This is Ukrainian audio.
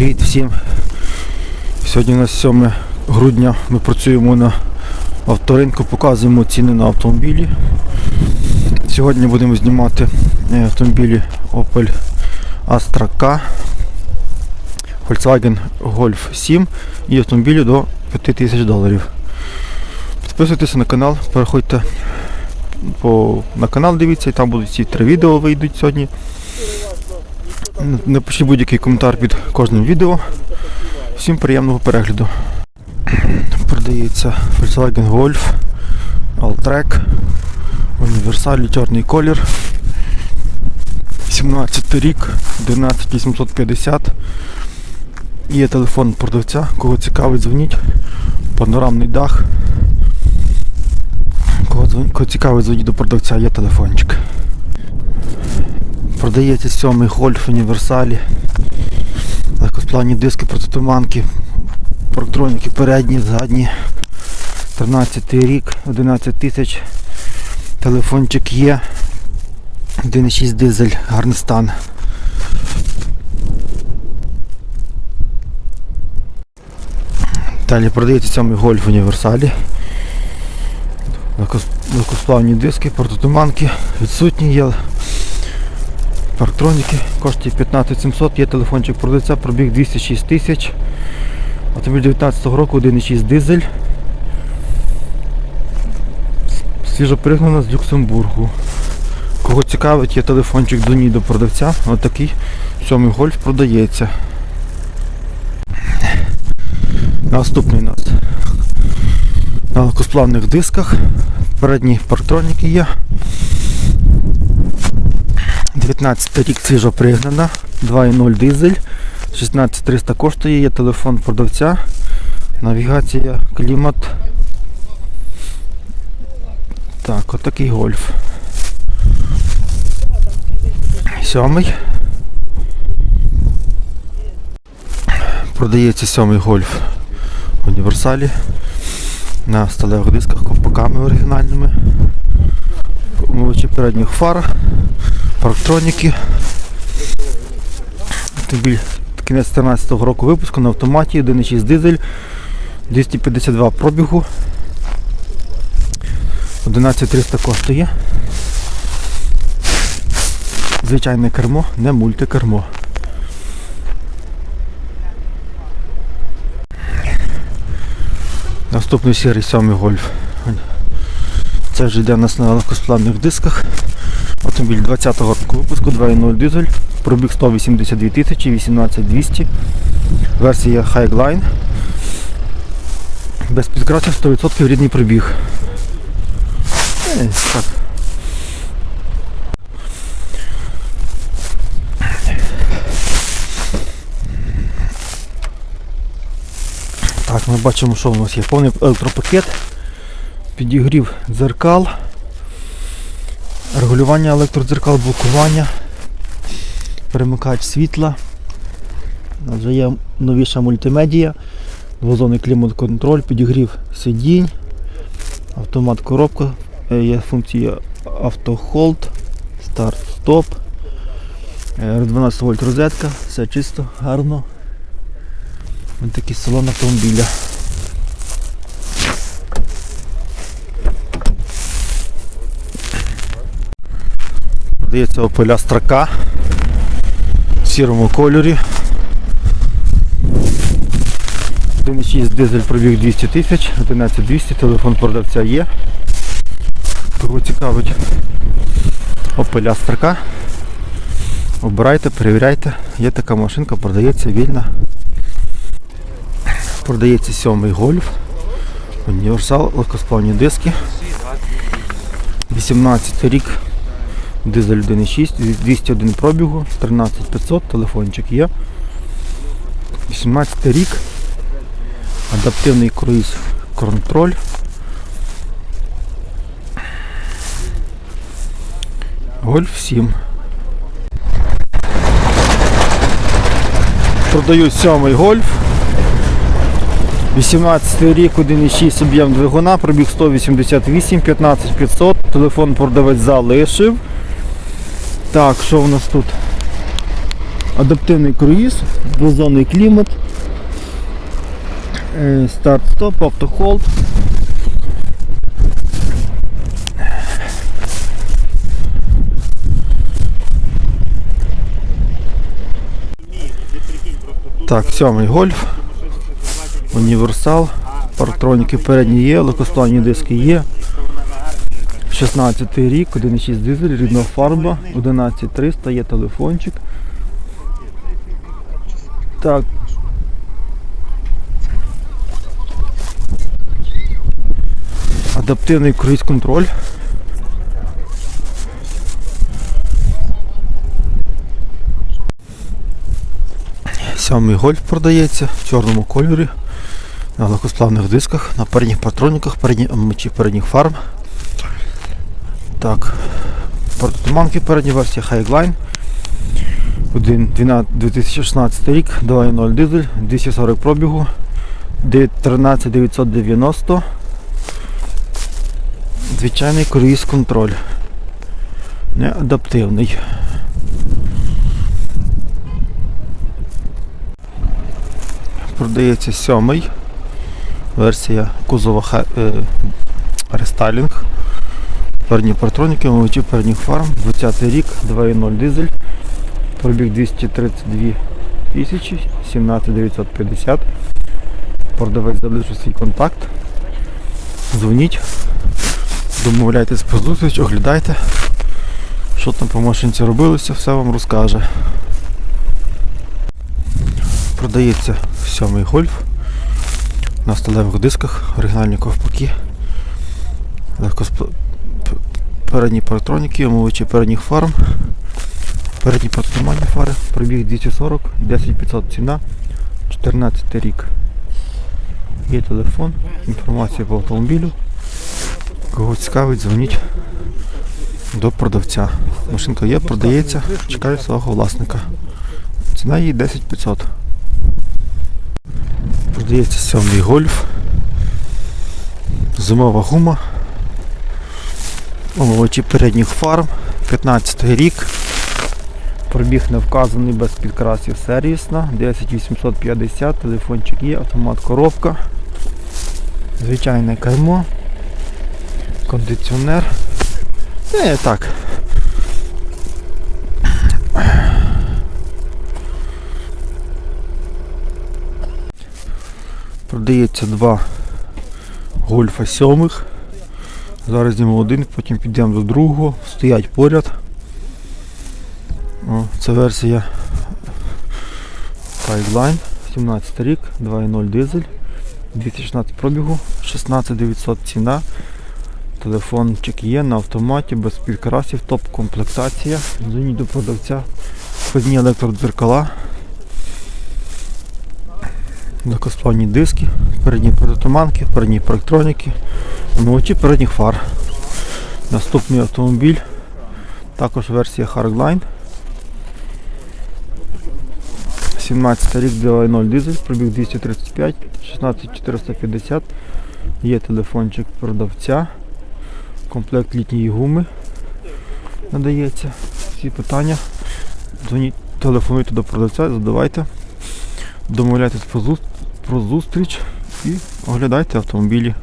Привіт всім. Сьогодні у нас 7 грудня. Ми працюємо на авторинку, показуємо ціни на автомобілі. Сьогодні будемо знімати е, автомобілі Opel Astra K, Volkswagen Golf 7 і автомобілі до 5000 доларів. Підписуйтесь на канал, переходьте по, на канал, дивіться, і там будуть ці три відео вийдуть сьогодні. Напишіть будь-який коментар під кожним відео. Всім приємного перегляду. Продається Volkswagen Golf Alltrack універсалі чорний колір. 17 рік, 11850. Є телефон продавця, кого цікавить, дзвоніть. Панорамний дах. Кого, кого цікавить, дзвоніть до продавця, є телефончик. Продається сьомий гольф універсалі. Легкосплавні диски протитуманки, парктроніки передні, задні. 13 рік, 11 тисяч. Телефончик є. 1,6 дизель, гарний стан. Далі продається сьомий гольф універсалі. Легкосплавні диски, протитуманки відсутні є. Парктроніки коштує 15 700, є телефончик продавця, пробіг 206 тисяч. Автомобіль 19 року, 1,6 дизель. С- Свіжо пригнана з Люксембургу. Кого цікавить, є телефончик до ній до продавця. Ось такий сьомий гольф продається. Наступний у нас на легкосплавних дисках. Передні парктроніки є. 19 рік свіжо пригнана, 2.0 дизель, 16300 коштує, є телефон продавця, навігація, клімат. Так, отакий гольф. Сьомий. Продається сьомий гольф в універсалі на сталевих дисках, ковпаками оригінальними. Умивачі передніх фар, парктроніки. Автомобіль кінець 14 року випуску на автоматі, 1.6 дизель, 252 пробігу. 11300 коштує. Звичайне кермо, не мультикермо. Наступний сірий сьомий гольф. Це вже йде у нас на легкосплавних дисках. Автомобіль 20-го року випуску 2.0 дизель, пробіг 182 тисячі, 18200. Версія Highline. Без підкрасів 100% рідний пробіг. Е, так. Так, ми бачимо, що у нас є. Повний електропакет, підігрів дзеркал, регулювання електродзеркал, блокування, перемикач світла. Вже є новіша мультимедія, двозонний клімат-контроль, підігрів сидінь, автомат коробка, е, є функція автохолд, старт-стоп, е, 12 вольт розетка, все чисто, гарно. Ось такий салон автомобіля. Продається Astra K в сірому кольорі. 1.6 дизель пробіг 200 тисяч, 11200, телефон продавця є. Кого цікавить Astra K. Обирайте, перевіряйте, є така машинка, продається вільна. Продається сьомий гольф. Універсал, легкосплавні диски. 18 рік. Дизель 1.6, 201 пробігу, 13500, телефончик є. 18 рік. Адаптивний круїз контроль. Гольф 7. Продаю сьомий гольф. 18 рік, 1,6 об'єм двигуна, пробіг 188, 15 500, телефон продавець залишив. Так, що в нас тут? Адаптивний круїз, двозонний клімат, е, старт-стоп, автохолд. Так, сьомий гольф, універсал, парктроніки передні є, легкосплавні диски є. 16 рік, 1,6 дизель, рідна фарба, 11300, є телефончик. Так. Адаптивний круїз контроль. Сьомий гольф продається в чорному кольорі, на легкосплавних дисках, на передніх патроніках, передні, передніх фарм. Так, портоманки передня версія Highline. 1, 2016 рік, 2.0 дизель, 240 пробігу, 13990. Звичайний круїз контроль. Не адаптивний. Продається сьомий. Версія кузова е, рестайлінг. Передні партроніки, мовичі передніх фарм, 20 рік, 2.0 дизель, пробіг 232 тисячі, 17950. Продавець залишив свій контакт. Дзвоніть, домовляйтесь про зустріч, оглядайте, що там по машинці робилося, все вам розкаже. Продається сьомий гольф на сталевих дисках, оригінальні ковпаки. Легкоспл... Передні паратроніки, омовичі передніх фарм. Передні протримальні фари. Пробіг 240, 10500 ціна, 14 рік. Є телефон, інформація по автомобілю. Кого цікавить, дзвоніть до продавця. Машинка є, продається, чекає свого власника. Ціна її 10500. Продається сьомий гольф. Зимова гума. Омовичі передніх фарм. 15 рік. Пробіг не вказаний без підкрасів сервісна. 10850, телефончик є, автомат коробка. Звичайне кермо. Кондиціонер. Не так. Продається два гольфа сьомих. Зараз знімемо один, потім підемо до другого. Стоять поряд. О, це версія Sideline, 17 рік, 2.0 дизель, 216 пробігу, 16900 ціна. Телефончик є на автоматі, без підкрасів, топ комплектація. Дзвоніть до продавця. Входні електродзеркала. Легкосплавні диски, передні протитуманки, передні парктроніки, омивачі передніх фар. Наступний автомобіль, також версія Hardline. 17 рік 2.0 дизель, пробіг 235, 16450. Є телефончик продавця. Комплект літньої гуми надається. Всі питання. Дзвоніть, телефонуйте до продавця, задавайте. Домовляйтесь про зус- зустріч і оглядайте автомобілі.